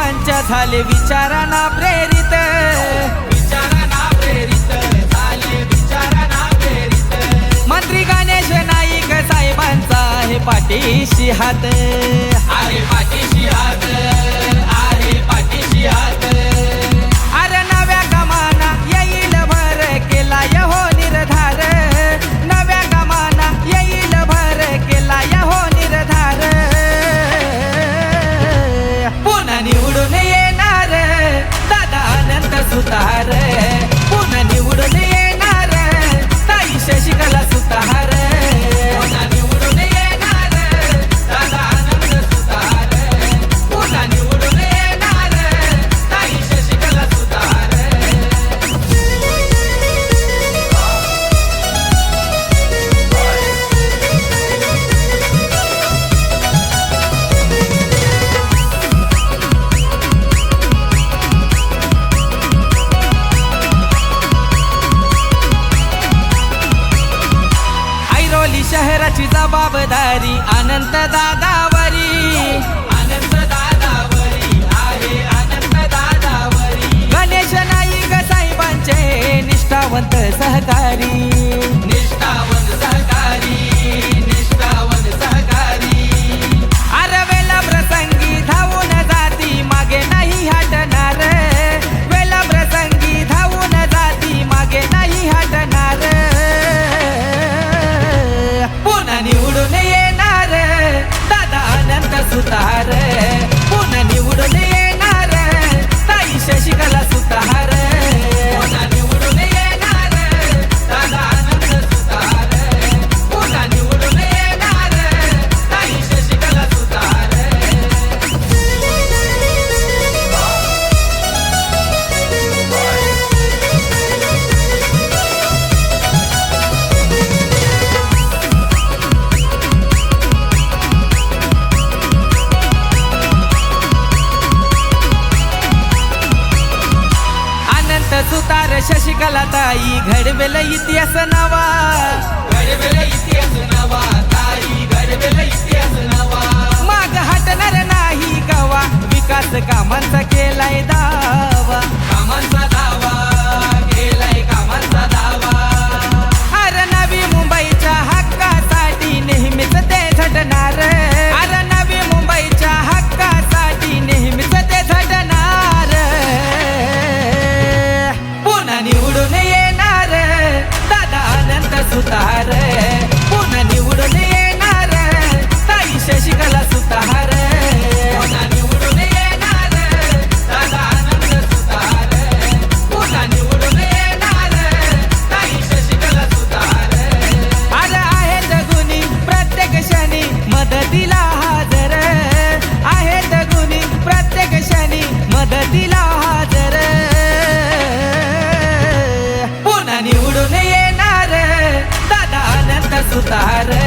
पंच झाले विचारांना प्रेरित. जगाची जबाबदारी अनंत दादावरी अनंत दादावरी आहे अनंत दादावरी. गणेश नाईक साहेबांचे निष्ठावंत सहकारी. उतारे सरकार शशिकला ताई घडवेल इतिहास नवा. घडवेल इतिहास नवा ताई घडवेल इतिहास नवा. माग हटणार ಸುತಾರೆ